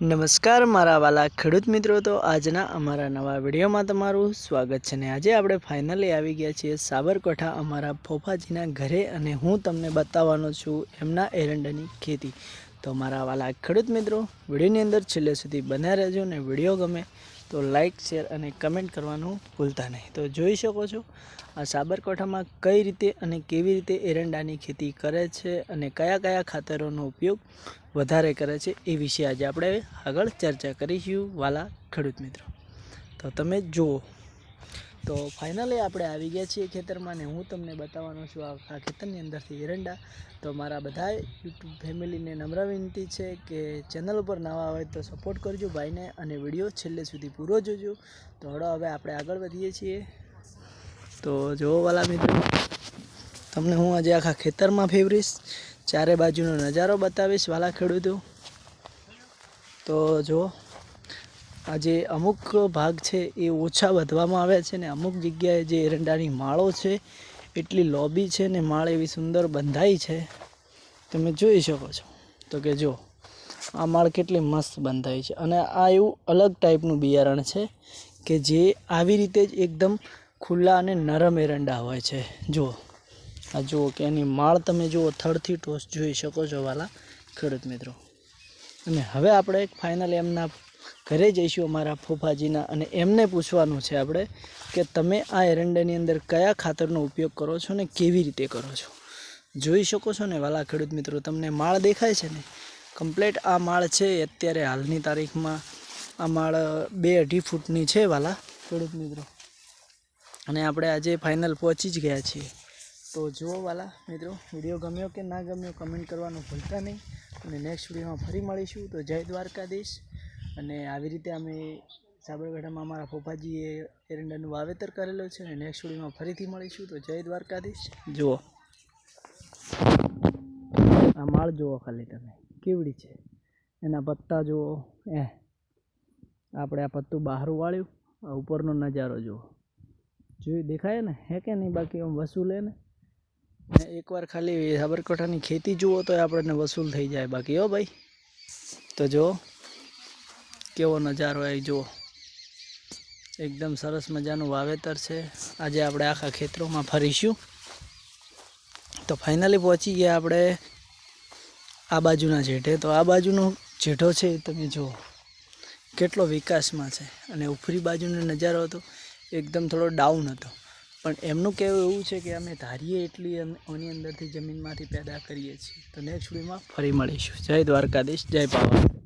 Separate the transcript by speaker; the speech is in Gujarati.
Speaker 1: નમસ્કાર, મારા વાલા ખેડૂત મિત્રો. તો આજના અમારા નવા વિડીયોમાં તમારું સ્વાગત છે ને આજે આપણે ફાઇનલી આવી ગયા છીએ સાબરકાંઠા અમારા ફોફાજીના ઘરે અને હું તમને બતાવવાનો છું એમના એરંડાની ખેતી. તો મારા વાલા ખેડૂત મિત્રો, વિડીયોની અંદર છેલ્લે સુધી બન્યા રહેજો ને વીડિયો ગમે તો લાઇક શેર અને કમેન્ટ કરવાનું ભૂલતા નહીં. તો જોઈ શકો છો, આ સાબરકાંઠામાં કઈ રીતે અને કેવી રીતે એરંડાની ખેતી કરે છે અને કયા કયા ખાતરોનો ઉપયોગ વધારે કરે છે એ વિશે આજે આપણે આગળ ચર્ચા કરીશું વાલા ખેડૂત મિત્રો. તો તમે જુઓ તો ફાઇનલી આપણે આવી ગયા છીએ ખેતરમાં ને હું તમને બતાવવાનો છું આ ખેતરની અંદરથી એરંડા. તો મારા બધા યુટ્યુબ ફેમિલીને નમ્ર વિનંતી છે કે ચેનલ ઉપર નવા હોય તો સપોર્ટ કરજો ભાઈને અને વીડિયો છેલ્લે સુધી પૂરો જોજો. તો હળો હવે આપણે આગળ વધીએ છીએ. તો જુઓ વાલા મિત્રો, તમને હું આજે આખા ખેતરમાં ફેવરીશ. ચારે બાજુનો નજારો બતાવીશ વાલા ખેડૂતો. તો જો આજે અમુક ભાગ છે એ ઓછા વધવામાં આવ્યા છે ને અમુક જગ્યાએ જે એરંડાની માળો છે, એટલી લોબી છે ને માળ એવી સુંદર બંધાઈ છે, તમે જોઈ શકો છો. તો કે જો, આ માળ કેટલી મસ્ત બંધાઈ છે. અને આ એવું અલગ ટાઈપનું બિયારણ છે કે જે આવી રીતે જ એકદમ ખુલ્લા અને નરમ એરંડા હોય છે. જુઓ આ જુઓ કે એની માળ તમે જુઓ, થડથી ટોસ જોઈ શકો છો વાલા. ખેડૂત મિત્રો. અને હવે આપણે એક ફાઇનલ એમના ઘરે જઈશું અમારા ફૂફાજીના અને એમને પૂછવાનું છે આપણે કે તમે આ એરંડાની અંદર કયા ખાતરનો ઉપયોગ કરો છો ને કેવી રીતે કરો છો? જોઈ શકો છો ને વાલા ખેડૂત મિત્રો, તમને માળ દેખાય છે ને? કમ્પ્લેટ આ માળ છે અત્યારે હાલની તારીખમાં. આ માળ બે અઢી ફૂટની છે વાલા ખેડૂત મિત્રો. અને આપણે આજે ફાઇનલ પહોંચી જ ગયા છીએ. તો જુઓ વાલા મિત્રો, વીડિયો ગમ્યો કે ના ગમ્યો કમેન્ટ કરવાનું ભૂલતા નહીં. અને નેક્સ્ટ વિડીયોમાં ફરી મળીશું. તો જય દ્વારકાધીશ. અને આવી રીતે અમે સાબરકાંઠામાં અમારા ફોફાજીએ એરંડાનું વાવેતર કરેલું છે અને નેક્સ્ટ વિડીયોમાં ફરીથી મળીશું. તો જય દ્વારકાધીશ. જુઓ. આ માળ જુઓ ખાલી તમે. કેવડી છે. એના પત્તા જુઓ. એ. આપણે આ પત્તું બહાર વાળ્યું આ ઉપરનો નજારો જુઓ. જોયું? દેખાય ને? હે કે નહીં? બાકી આમ વસૂલ ને? ને એકવાર ખાલી સાબરકાંઠાની ખેતી જુઓ તો આપણને વસૂલ થઈ જાય બાકી હો ભાઈ. તો જુઓ. કેવો નજારો એ જુઓ. એકદમ સરસ મજાનું વાવેતર છે. આજે આપણે આખા ખેતરોમાં ફરીશું. તો ફાઇનલી પહોંચી ગયા આપણે આ બાજુના જેઠે. તો આ બાજુનો જેઠો છે એ તમે જુઓ. કેટલો વિકાસમાં છે. અને ઉપરી બાજુનો નજારો હતો. એકદમ થોડો ડાઉન હતો. પણ એમનું કહેવું એવું છે કે અમે ધારીએ એટલી એની અંદરથી જમીનમાંથી પેદા કરીએ છીએ. તો નેક્સ્ટ વિડીયોમાં ફરી મળીશું. જય દ્વારકાધીશ. જય પાવા